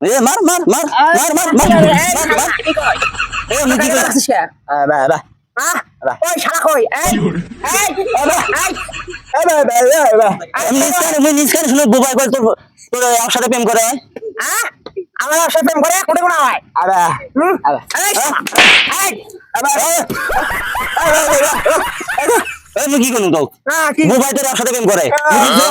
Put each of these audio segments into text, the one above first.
এ মার মার মার মার মার মার। মার এ মুদি করে? রাখছিস কে বা বা। আহ ওই শালা কই? এই এই বা এই বা বা বা। আমি নিস্কার আমি নিস্কার শুনো বুবাই কল তোর তোর একসাথে প্রেম করে? হ্যাঁ আমার একসাথে প্রেম করে কোটে কোনা হয়। আরে আরে এই এই। আরে আরে আরে আমি কি করব তো মোবাইল তোর একসাথে প্রেম করে। বুঝছিস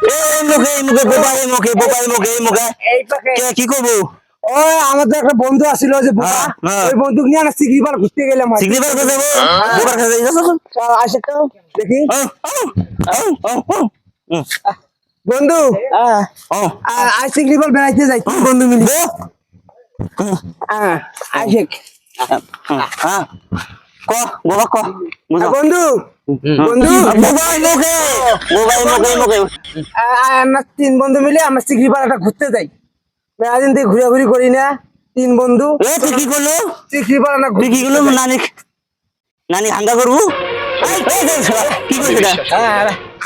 এই মুখে এই মুখে বোকা এই মুখে বোকা কি বন্ধু আসিল যে বোকা হ্যাঁ, হ্যাঁ। ওই বন্ধু হ্যাঁ। ক বোকা বন্ধু। তিন বন্ধু মিলে পাড়াটা ঘুরতে যাই। থেকে ঘুরাঘুরি করি না তিন বন্ধু। কি করল? চিকরি পাড়া কি নানি হাঙ্গা করব? কি করছে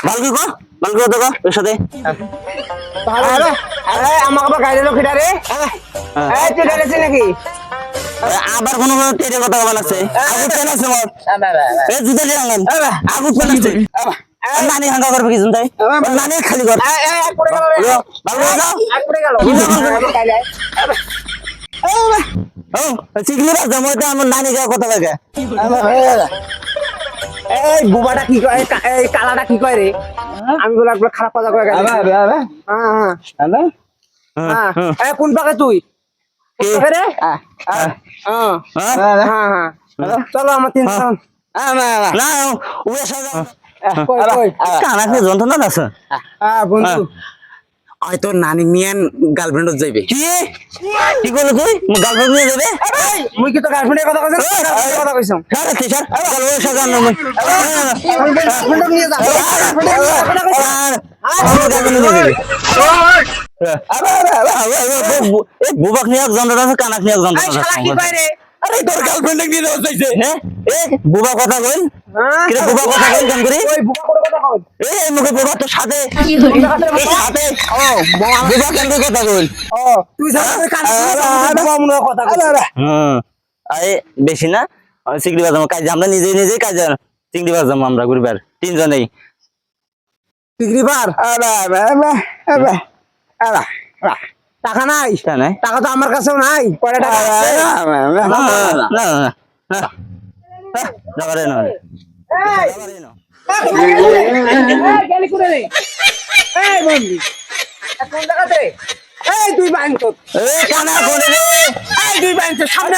ভালো কি আমাকে গাড়ি লোক নাকি? আবার কোনো কোনো তেরে কথা বলা আছে আগুন পেন আছে মোর এ জুতা দিয়ে আঙ্গান আগুন পেন আছে? নানি হাঙ্গা করবে কি জুনতাই নানি খালি কর। গেল। ভালো যাও। এক পড়ে গেল। ও চিকলি রাখ জমো আমার নানি কথা লাগে। এই বুবাটা কি কয় এই কালাটা কি কয় রে? আমি বলে একবার খারাপ কথা কয় গেছে হ্যাঁ হ্যাঁ। হ্যাঁ কোন পাকে তুই? হয়তো নানি মিয়ান গার্লফ্রেন্ড যাইবে কি কি করল তুই গার্লফ্রেন্ড নিয়ে যাবে মুই কথা কইছ কথা কইছ বেশি না চিংড়ি বাজাম কাজ আমরা নিজে নিজে কাজ চিংড়ি বাজাম আমরা ঘুরবার তিনজনেই টাকা নাই টাকা নাই টাকা তো আমার কাছেও নাই পরে টাকা তুই বাইন তোর তুই বাইন তোর সামনে